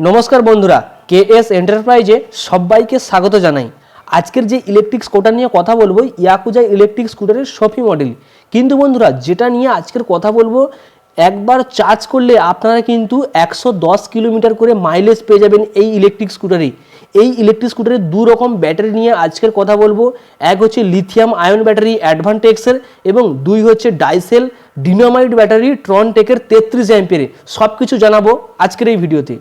নমস্কার বন্ধুরা, K S এন্টারপ্রাইজে সবাইকে স্বাগত জানাই। আজকের যে ইলেকট্রিক স্কুটার নিয়ে কথা বলব ইয়াকুজা ইলেকট্রিক স্কুটারের সফি মডেল কিন্তু বন্ধুরা, যেটা নিয়ে আজকের কথা বলব, একবার চার্জ করলে আপনারা কিন্তু একশো দশ কিলোমিটার করে মাইলেজ পেয়ে যাবেন এই ইলেকট্রিক স্কুটারে এই। ইলেকট্রিক স্কুটারের দু রকম ব্যাটারি নিয়ে আজকের কথা বলব। এক হচ্ছে লিথিয়াম আয়ন ব্যাটারি অ্যাডভান্টেক্সের এবং দুই হচ্ছে ডাইসেল ডিনামাইট ব্যাটারি ট্রন টেকের তেত্রিশ অ্যাম্পিয়ারে সব কিছু জানাব আজকের এই ভিডিওতে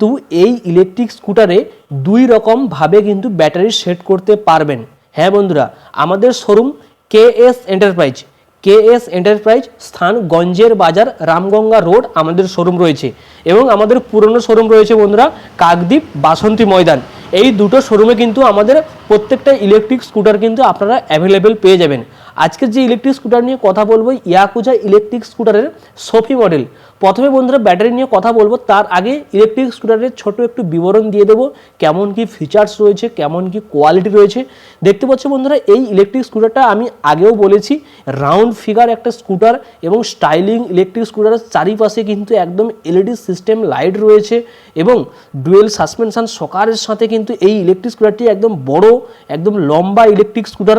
কিন্তু এই ইলেকট্রিক স্কুটারে দুই রকম ভাবে কিন্তু ব্যাটারি সেট করতে পারবেন। হ্যাঁ বন্ধুরা, আমাদের showroom K S enterprise K S enterprise স্থান গঞ্জের বাজার রামগঙ্গা রোড আমাদের শোরুম রয়েছে এবং আমাদের পুরনো শোরুম রয়েছে বন্ধুরা, কাকদ্বীপ বাসন্তী ময়দান। এই দুটো শোরুমে কিন্তু আমাদের প্রত্যেকটা ইলেকট্রিক স্কুটার কিন্তু আপনারা অ্যাভেলেবেল পেয়ে যাবেন। আজকের যে ইলেকট্রিক স্কুটার নিয়ে কথা বলব, ইয়াকুজা ইলেকট্রিক স্কুটারের সফি মডেল প্রথমে বন্ধুরা ব্যাটারি নিয়ে কথা বলব, তার আগে ইলেকট্রিক স্কুটারের ছোট একটু বিবরণ দিয়ে দেবো, কেমন কি ফিচার্স রয়েছে, কেমন কি কোয়ালিটি রয়েছে। দেখতে পাচ্ছ বন্ধুরা, এই ইলেকট্রিক স্কুটারটা আমি আগেও বলেছি রাউন্ড ফিগার একটা স্কুটার এবং স্টাইলিং ইলেকট্রিক স্কুটারের চারিপাশে কিন্তু একদম এলইডি সিস্টেম লাইট রয়েছে এবং ডুয়েল সাসপেনশন সকারের সাথে কিন্তু এই ইলেকট্রিক স্কুটারটি একদম বড়, একদম লম্বা ইলেকট্রিক স্কুটার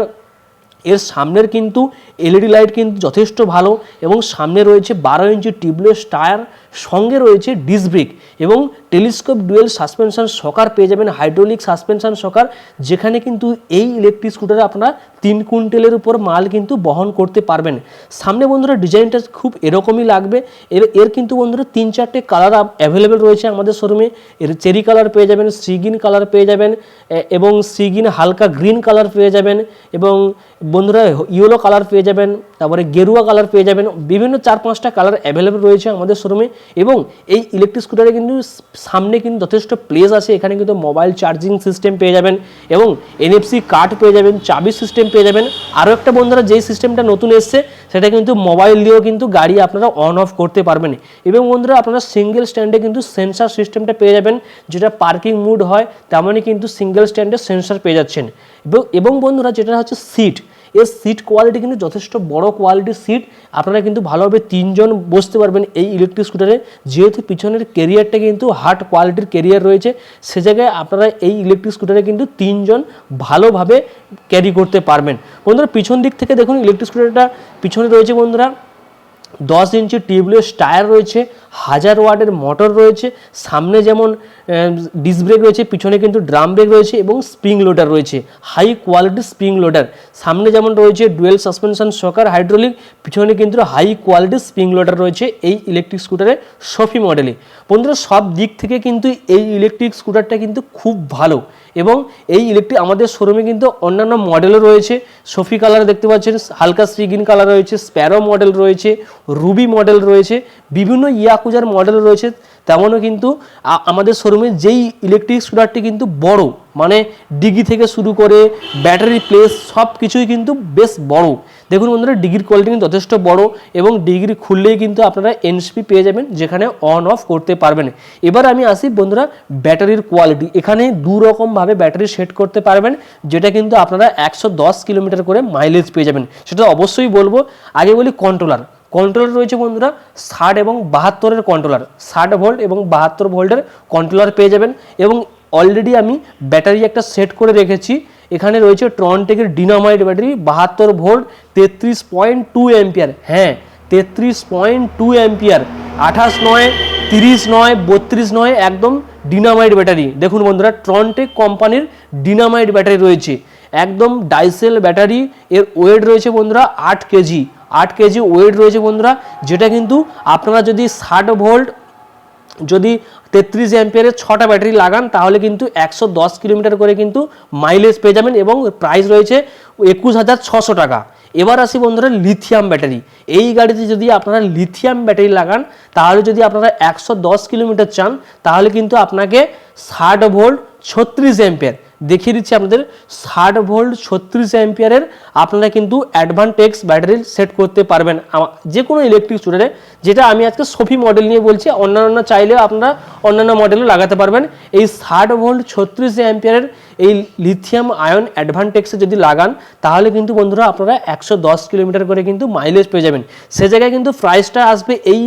এর সামনের কিন্তু এলইডি লাইট কিন্তু যথেষ্ট ভালো এবং সামনে রয়েছে বারো ইঞ্চি টিউবলেস টায়ার, সঙ্গে রয়েছে ডিস ব্রেক এবং টেলিস্কোপ ডুয়েল সাসপেনশন সকার পেয়ে যাবেন, হাইড্রোলিক সাসপেনশন সকার, যেখানে কিন্তু এই ইলেকট্রিক স্কুটারে আপনারা তিন কুইন্টেলের উপর মাল কিন্তু বহন করতে পারবেন। সামনে বন্ধুরা ডিজাইনটা খুব এরকমই লাগবে। এর এর কিন্তু বন্ধুরা তিন চারটে কালার অ্যাভেলেবেল রয়েছে আমাদের শোরুমে এর চেরি কালার পেয়ে যাবেন সিগিন কালার পেয়ে যাবেন এবং সিগিন হালকা গ্রিন কালার পেয়ে যাবেন এবং বন্ধুরা ইয়েলো কালার পেয়ে যাবেন, তারপরে গেরুয়া কালার পেয়ে যাবেন, বিভিন্ন চার পাঁচটা কালার অ্যাভেলেবেল রয়েছে আমাদের শোরুমে এবং এই ইলেকট্রিক স্কুটারে কিন্তু সামনে কিন্তু যথেষ্ট প্লেস আছে, এখানে কিন্তু মোবাইল চার্জিং সিস্টেম পেয়ে যাবেন এবং এনএফসি কার্ড পেয়ে যাবেন, চাবি সিস্টেম পেয়ে যাবেন। আরও একটা বন্ধুরা, যেই সিস্টেমটা নতুন এসছে, সেটা কিন্তু মোবাইল দিয়েও কিন্তু গাড়ি আপনারা অন অফ করতে পারবেন। এবং বন্ধুরা, আপনারা সিঙ্গেল স্ট্যান্ডে কিন্তু সেন্সার সিস্টেমটা পেয়ে যাবেন, যেটা পার্কিং মুড হয়, তেমনই কিন্তু সিঙ্গেল স্ট্যান্ডে সেন্সার পেয়ে যাচ্ছেন। এবং বন্ধুরা, যেটা হচ্ছে সিট এর সিট কোয়ালিটি কিন্তু যথেষ্ট বড় কোয়ালিটির সিট আপনারা কিন্তু ভালোভাবে তিনজন বসতে পারবেন এই ইলেকট্রিক স্কুটারে যেহেতু পিছনের কেরিয়ারটা কিন্তু হার্ড কোয়ালিটির কেরিয়ার রয়েছে, সে জায়গায় আপনারা এই ইলেকট্রিক স্কুটারে কিন্তু তিনজন ভালোভাবে ক্যারি করতে পারবেন। বন্ধুরা, পিছন দিক থেকে দেখুন ইলেকট্রিক স্কুটারটা পিছনে রয়েছে বন্ধুরা। দশ ইঞ্চি টিউবলেস টায়ার রয়েছে। হাজার ওয়াটের মোটর রয়েছে, সামনে যেমন ডিস ব্রেক রয়েছে, পিছনে কিন্তু ড্রাম ব্রেক রয়েছে এবং স্প্রিং লোডার রয়েছে হাই কোয়ালিটির স্প্রিং লোডার সামনে যেমন রয়েছে ডুয়েল সাসপেনশন সকার হাইড্রোলিক পিছনে কিন্তু হাই কোয়ালিটির স্প্রিং লোডার রয়েছে এই ইলেকট্রিক স্কুটারে সফি মডেলে বন্ধুরা, সব দিক থেকে কিন্তু এই ইলেকট্রিক স্কুটারটা কিন্তু খুব ভালো এবং এই ইলেকট্রিক আমাদের শোরুমে কিন্তু অন্যান্য মডেলও রয়েছে। সফি কালার দেখতে পাচ্ছেন, হালকা সিগিন কালার রয়েছে স্প্যারো মডেল রয়েছে রুবি মডেল রয়েছে, বিভিন্ন ইয়াকুজার মডেল রয়েছে, তেমনও কিন্তু আমাদের শোরুমে যেই ইলেকট্রিক স্কুটারটি কিন্তু বড় মানে ডিগি থেকে শুরু করে ব্যাটারি প্লেস সব কিছুই কিন্তু বেশ বড়। দেখুন বন্ধুরা ডিগ্রির কোয়ালিটি কিন্তু যথেষ্ট বড় এবং ডিগ্রি খুললেই কিন্তু আপনারা এনসিপি পেয়ে যাবেন, যেখানে অন অফ করতে পারবেন। এবার আমি আসি বন্ধুরা ব্যাটারির কোয়ালিটি এখানে দু রকমভাবে ব্যাটারি সেট করতে পারবেন, যেটা কিন্তু আপনারা একশো দশ কিলোমিটার করে মাইলেজ পেয়ে যাবেন। সেটা অবশ্যই বলব, আগে বলি কন্ট্রোলার কন্ট্রোলার রয়েছে বন্ধুরা, ষাট এবং বাহাত্তরের কন্ট্রোলার ষাট ভোল্ট এবং বাহাত্তর ভোল্টের কন্ট্রোলার পেয়ে যাবেন এবং অলরেডি আমি ব্যাটারি একটা সেট করে রেখেছি। এখানে রয়েছে ট্রনটেকের ডিনামাইট ব্যাটারি বাহাত্তর ভোল্ট তেত্রিশ পয়েন্ট টু অ্যাম্পিয়ার হ্যাঁ তেত্রিশ পয়েন্ট টু অ্যাম্পিয়ার আঠাশ নয়, তিরিশ নয়, বত্রিশ নয়, একদম ডিনামাইট ব্যাটারি দেখুন বন্ধুরা ট্রনটেক কোম্পানির ডিনামাইট ব্যাটারি রয়েছে। একদম ডাইসেল ব্যাটারি এর ওয়েট রয়েছে বন্ধুরা আট কেজি। আট কেজি ওয়েট রয়েছে বন্ধুরা, যেটা কিন্তু আপনারা যদি ষাট ভোল্ট যদি তেত্রিশ অ্যাম্পিয়ারের ছটা ব্যাটারি লাগান, তাহলে কিন্তু একশো দশ কিলোমিটার করে কিন্তু মাইলেজ পেয়ে যাবেন এবং প্রাইস রয়েছে একুশ হাজার ছশো টাকা। এবার আসি বন্ধুরা লিথিয়াম ব্যাটারি এই গাড়িতে যদি আপনারা লিথিয়াম ব্যাটারি লাগান, তাহলে যদি আপনারা একশো দশ কিলোমিটার চান, তাহলে কিন্তু আপনাকে ষাট ভোল্ট ছত্রিশ অ্যাম্পিয়ার দেখিয়ে দিচ্ছি আপনাদের। ষাট ভোল্ট ছত্রিশ অ্যাম্পিয়ারের আপনারা কিন্তু অ্যাডভান্টেক্স ব্যাটারি সেট করতে পারবেন। যে কোনো ইলেকট্রিক স্কুটারে যেটা আমি আজকে সফি মডেল নিয়ে বলছি, অন্যান্য চাইলে আপনারা অন্যান্য মডেলও লাগাতে পারবেন। এই ষাট ভোল্ট ছত্রিশ অ্যাম্পিয়ারের এই লিথিয়াম আয়ন অ্যাডভান্টেক্সে যদি লাগান, তাহলে কিন্তু বন্ধুরা আপনারা একশো দশ কিলোমিটার করে কিন্তু মাইলেজ পেয়ে যাবেন। সে জায়গায় কিন্তু প্রাইসটা আসবে, এই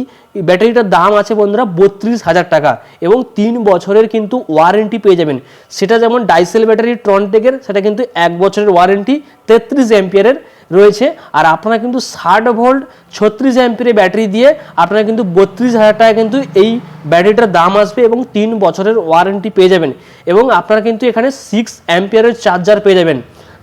ব্যাটারিটার দাম আছে বন্ধুরা বত্রিশ হাজার টাকা এবং তিন বছরের কিন্তু ওয়ারেন্টি পেয়ে যাবেন। সেটা যেমন ডাইসেল ব্যাটারি ট্রনটেকের সেটা কিন্তু এক বছরের ওয়ারেন্টি তেত্রিশ অ্যাম্পিয়ারের রয়েছে। আর আপনারা কিন্তু ষাট ভোল্ট ছত্রিশ অ্যাম্পিয়ারের ব্যাটারি দিয়ে আপনারা কিন্তু বত্রিশ হাজার টাকা কিন্তু এই ব্যাটারিটার দাম আসবে এবং তিন বছরের ওয়ারেন্টি পেয়ে যাবেন। এবং আপনারা কিন্তু এখানে সিক্স অ্যাম্পিয়ারের চার্জার পেয়ে যাবেন।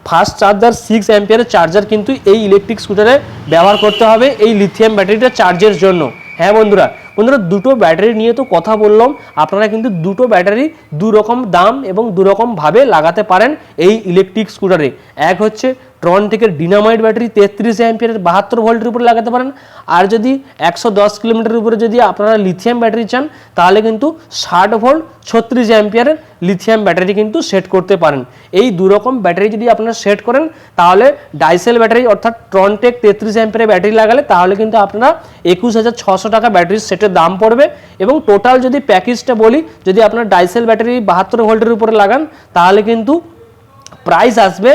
ফাস্ট চার্জার সিক্স অ্যাম্পিয়ারের চার্জার কিন্তু এই ইলেকট্রিক স্কুটারে ব্যবহার করতে হবে এই লিথিয়াম ব্যাটারিটা চার্জের জন্য। হ্যাঁ বন্ধুরা বন্ধুরা দুটো ব্যাটারি নিয়ে তো কথা বললাম। আপনারা কিন্তু দুটো ব্যাটারি দু রকম দাম এবং দু রকম ভাবে লাগাতে পারেন এই ইলেকট্রিক স্কুটারে এক হচ্ছে ট্রন থেকে ডিনামাইট ব্যাটারি তেত্রিশ অ্যাম্পিয়ারের বাহাত্তর ভোল্টের উপরে লাগাতে পারেন। আর যদি একশো দশ কিলোমিটারের উপরে যদি আপনারা লিথিয়াম ব্যাটারি চান, তাহলে কিন্তু ষাট ভোল্ট ছত্রিশ অ্যাম্পিয়ারের লিথিয়াম ব্যাটারি কিন্তু সেট করতে পারেন। এই দু রকম ব্যাটারি যদি আপনারা সেট করেন, তাহলে ডাইসেল ব্যাটারি অর্থাৎ ট্রনটেক তেত্রিশ অ্যাম্পিয়ারের ব্যাটারি লাগালে, তাহলে কিন্তু আপনারা একুশ হাজার ছশো টাকা ব্যাটারি সেটের দাম পড়বে। এবং টোটাল যদি প্যাকেজটা বলি, যদি আপনার ডাইসেল ব্যাটারি বাহাত্তর ভোল্টের উপরে লাগান, তাহলে কিন্তু প্রাইস আসবে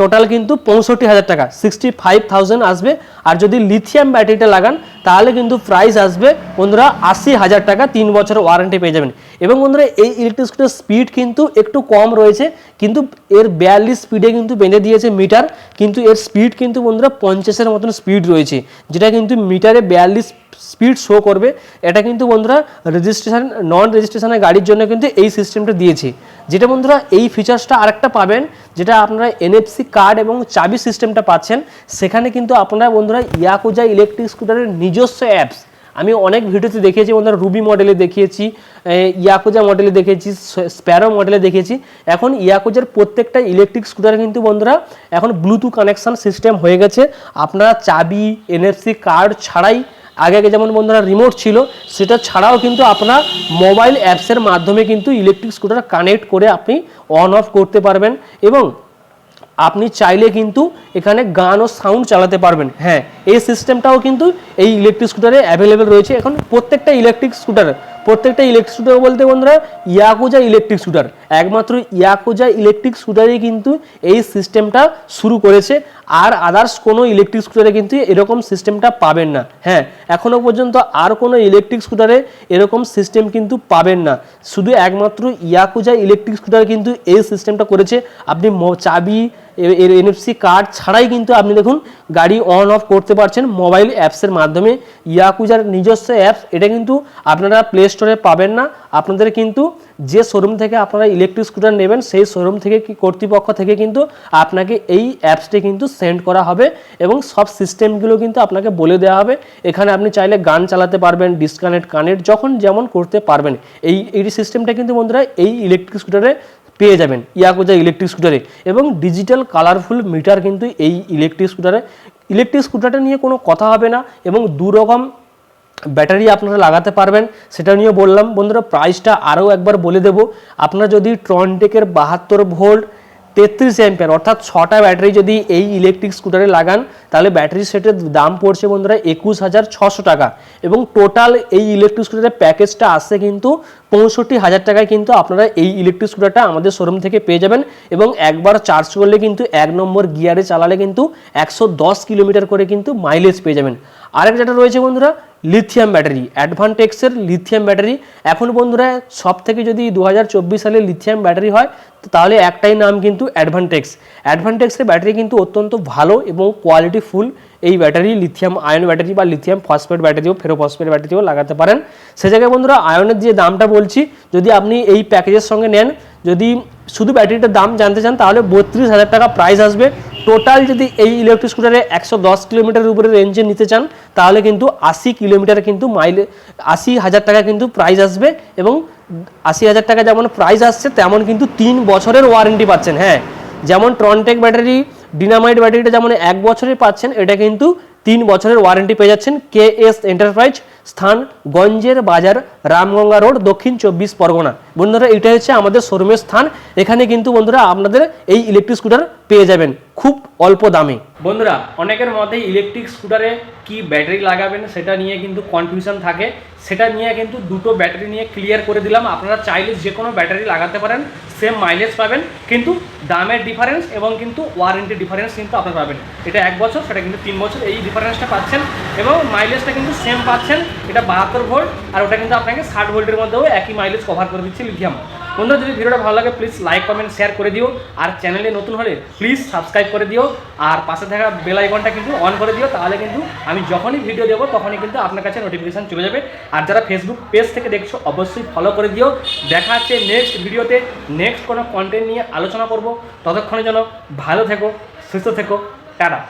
টোটাল কিন্তু পঁয়ষট্টি হাজার টাকা সিক্সটি ফাইভ থাউজেন্ড আসবে। আর যদি লিথিয়াম ব্যাটারিটা লাগান, তাহলে কিন্তু প্রাইস আসবে বন্ধুরা আশি হাজার টাকা, তিন বছর ওয়ারেন্টি পেয়ে যাবেন। এবং বন্ধুরা, এই ইলেকট্রিক স্কুটার স্পিড কিন্তু একটু কম রয়েছে, কিন্তু এর বিয়াল্লিশ স্পিডে কিন্তু বেঁধে দিয়েছে মিটার কিন্তু এর স্পিড কিন্তু বন্ধুরা পঞ্চাশের মতন স্পিড রয়েছে, যেটা কিন্তু মিটারে বিয়াল্লিশ স্পিড শো করবে। এটা কিন্তু বন্ধুরা রেজিস্ট্রেশন নন রেজিস্ট্রেশনের গাড়ির জন্য কিন্তু এই সিস্টেমটা দিয়েছে। যেটা বন্ধুরা এই ফিচার্সটা আরেকটা পাবেন, যেটা আপনারা এনএফসি কার্ড এবং চাবি সিস্টেমটা পাচ্ছেন। সেখানে কিন্তু আপনারা বন্ধুরা ইয়াকুজা ইলেকট্রিক স্কুটারের নিজস্ব অ্যাপস আমি অনেক ভিডিওতে দেখিয়েছি, বন্ধুরা রুবি মডেলে দেখিয়েছি ইয়াকোজা মডেলে দেখেছি স্প্যারো মডেলে দেখেছি এখন ইয়াকোজার প্রত্যেকটা ইলেকট্রিক স্কুটারে কিন্তু, বন্ধুরা, এখন ব্লুটুথ কানেকশন সিস্টেম হয়ে গেছে। আপনারা চাবি এনএফসি কার্ড ছাড়াই, আগে আগে যেমন, বন্ধুরা রিমোট ছিল, সেটা ছাড়াও কিন্তু আপনার মোবাইল অ্যাপসের মাধ্যমে কিন্তু ইলেকট্রিক স্কুটার কানেক্ট করে আপনি অন অফ করতে পারবেন। এবং আপনি চাইলে কিন্তু এখানে গান ও সাউন্ড চালাতে পারবেন। হ্যাঁ এই সিস্টেমটাও কিন্তু এই ইলেকট্রিক স্কুটারে অ্যাভেলেবেল রয়েছে। এখন প্রত্যেকটা ইলেকট্রিক স্কুটার প্রত্যেকটা ইলেকট্রিক স্কুটার বলতে বন্ধুরা, ইয়াকুজা ইলেকট্রিক স্কুটার একমাত্র ইয়াকুজা ইলেকট্রিক স্কুটারই কিন্তু এই সিস্টেমটা শুরু করেছে। আর আদার্স কোনো ইলেকট্রিক স্কুটারে কিন্তু এরকম সিস্টেমটা পাবেন না। হ্যাঁ এখনও পর্যন্ত আর কোনো ইলেকট্রিক স্কুটারে এরকম সিস্টেম কিন্তু পাবেন না। শুধু একমাত্র ইয়াকুজা ইলেকট্রিক স্কুটার কিন্তু এই সিস্টেমটা করেছে। আপনি চাবি এর এনএফসি কার্ড ছাড়াই কিন্তু আপনি দেখুন গাড়ি অন অফ করতে পারছেন মোবাইল অ্যাপসের মাধ্যমে। ইয়াকুজার নিজস্ব অ্যাপস এটা কিন্তু আপনারা প্লে স্টোরে পাবেন না। আপনাদের কিন্তু যে শোরুম থেকে আপনারা ইলেকট্রিক স্কুটার নেবেন, সেই শোরুম থেকে কি কর্তৃপক্ষ থেকে কিন্তু আপনাকে এই অ্যাপসটি কিন্তু সেন্ড করা হবে এবং সব সিস্টেমগুলো কিন্তু আপনাকে বলে দেওয়া হবে। এখানে আপনি চাইলে গান চালাতে পারবেন ডিসকানেক্ট কানেক্ট যখন যেমন করতে পারবেন। এই এই সিস্টেমটা কিন্তু বন্ধুরা এই ইলেকট্রিক স্কুটারে পেয়ে যাবেন। ইয়াকুজা ইলেকট্রিক স্কুটারে এবং ডিজিটাল কালারফুল মিটার কিন্তু এই ইলেকট্রিক স্কুটারে ইলেকট্রিক স্কুটারটা নিয়ে কোনো কথা হবে না এবং দুরকম ব্যাটারি আপনারা লাগাতে পারবেন। সেটা নিয়ে বললাম, বন্ধুরা প্রাইসটা আরও একবার বলে দেব। আপনারা যদি ট্রনটেকের বাহাত্তর ভোল্ট তেত্রিশ অ্যাম্পিয়ার অর্থাৎ ছটা ব্যাটারি যদি এই ইলেকট্রিক স্কুটারে লাগান, তাহলে ব্যাটারি সেটের দাম পড়ছে বন্ধুরা একুশ হাজার ছশো টাকা। এবং টোটাল এই ইলেকট্রিক স্কুটারের প্যাকেজটা আসছে কিন্তু পঁয়ষট্টি হাজার টাকায় কিন্তু আপনারা এই ইলেকট্রিক স্কুটারটা আমাদের শোরুম থেকে পেয়ে যাবেন। এবং একবার চার্জ করলে কিন্তু এক নম্বর গিয়ারে চালালে কিন্তু একশো দশ কিলোমিটার করে কিন্তু মাইলেজ পেয়ে যাবেন। আরেক যেটা রয়েছে বন্ধুরা লিথিয়াম ব্যাটারি অ্যাডভান্টেক্সের লিথিয়াম ব্যাটারি এখন বন্ধুরা সব থেকে যদি দু হাজার চব্বিশ সালে লিথিয়াম ব্যাটারি হয় তাহলে একটাই নাম কিন্তু অ্যাডভান্টেক্স অ্যাডভান্টেক্সের ব্যাটারি কিন্তু অত্যন্ত ভালো এবং কোয়ালিটি ফুল এই ব্যাটারি লিথিয়াম আয়ন ব্যাটারি বা লিথিয়াম ফসফেট ব্যাটারিও ফেরোফসফেট ব্যাটারিও লাগাতে পারেন। সে জায়গায় বন্ধুরা আয়নের যে দামটা বলছি, যদি আপনি এই প্যাকেজের সঙ্গে নেন, যদি শুধু ব্যাটারিটার দাম জানতে চান, তাহলে বত্রিশ হাজার টাকা প্রাইস আসবে। টোটাল যদি এই ইলেকট্রিক স্কুটারে একশো দশ কিলোমিটারের উপরে রেঞ্জে নিতে চান, তাহলে কিন্তু আশি কিলোমিটার কিন্তু মাইলে আশি হাজার টাকা কিন্তু প্রাইস আসবে এবং আশি হাজার টাকা যেমন প্রাইস আসছে, তেমন কিন্তু তিন বছরের ওয়ারেন্টি পাচ্ছেন। হ্যাঁ যেমন ট্রনটেক ব্যাটারি ডিনামাইট ব্যাটারিটা যেমন এক বছরে পাচ্ছেন, এটা কিন্তু তিন বছরের ওয়ারেন্টি পেয়ে যাচ্ছেন কে এস এন্টারপ্রাইজ স্থান গঞ্জের বাজার রামগঙ্গা রোড, দক্ষিণ চব্বিশ পরগনা। বন্ধুরা এটা হচ্ছে আমাদের শোরুমের স্থান। এখানে কিন্তু বন্ধুরা আপনাদের এই ইলেকট্রিক স্কুটার পেয়ে যাবেন খুব অল্প দামে। বন্ধুরা, অনেকের মধ্যে ইলেকট্রিক স্কুটারে কি ব্যাটারি লাগাবেন সেটা নিয়ে কিন্তু কনফিউশন থাকে। সেটা নিয়ে কিন্তু দুটো ব্যাটারি নিয়ে ক্লিয়ার করে দিলাম। আপনারা চাইলে যে কোনো ব্যাটারি লাগাতে পারেন। সেম মাইলেজ পাবেন, কিন্তু দামের ডিফারেন্স এবং কিন্তু ওয়ারেন্টি ডিফারেন্স কিন্তু আপনারা পাবেন। এটা এক বছর, সেটা কিন্তু তিন বছর, এই ডিফারেন্সটা পাচ্ছেন এবং মাইলেজটা কিন্তু সেম পাচ্ছেন, এটা বাহাত্তর ভোল্ট আর ওটা কিন্তু আপনাকে ষাট ভোল্টের মধ্যেও একই মাইলেজ কভার করে দিচ্ছে লিথিয়াম বন্ধুরা যদি ভিডিওটা ভালো লাগে প্লিজ লাইক কমেন্ট শেয়ার করে দিও। আর চ্যানেলে নতুন হলে প্লিজ সাবস্ক্রাইব করে দিও। আর পাশে থাকা বেল আইকনটা কিন্তু অন করে দিও, তাহলে কিন্তু আমি যখনই ভিডিও দেবো, তখনই কিন্তু আপনার কাছে নোটিফিকেশান চলে যাবে। আর যারা ফেসবুক পেজ থেকে দেখছ, অবশ্যই ফলো করে দিও। দেখা হচ্ছে নেক্সট ভিডিওতে নেক্সট কোনো কন্টেন্ট নিয়ে আলোচনা করব। ততক্ষণের জন্য ভালো থেকো, সুস্থ থেকো। টাটা।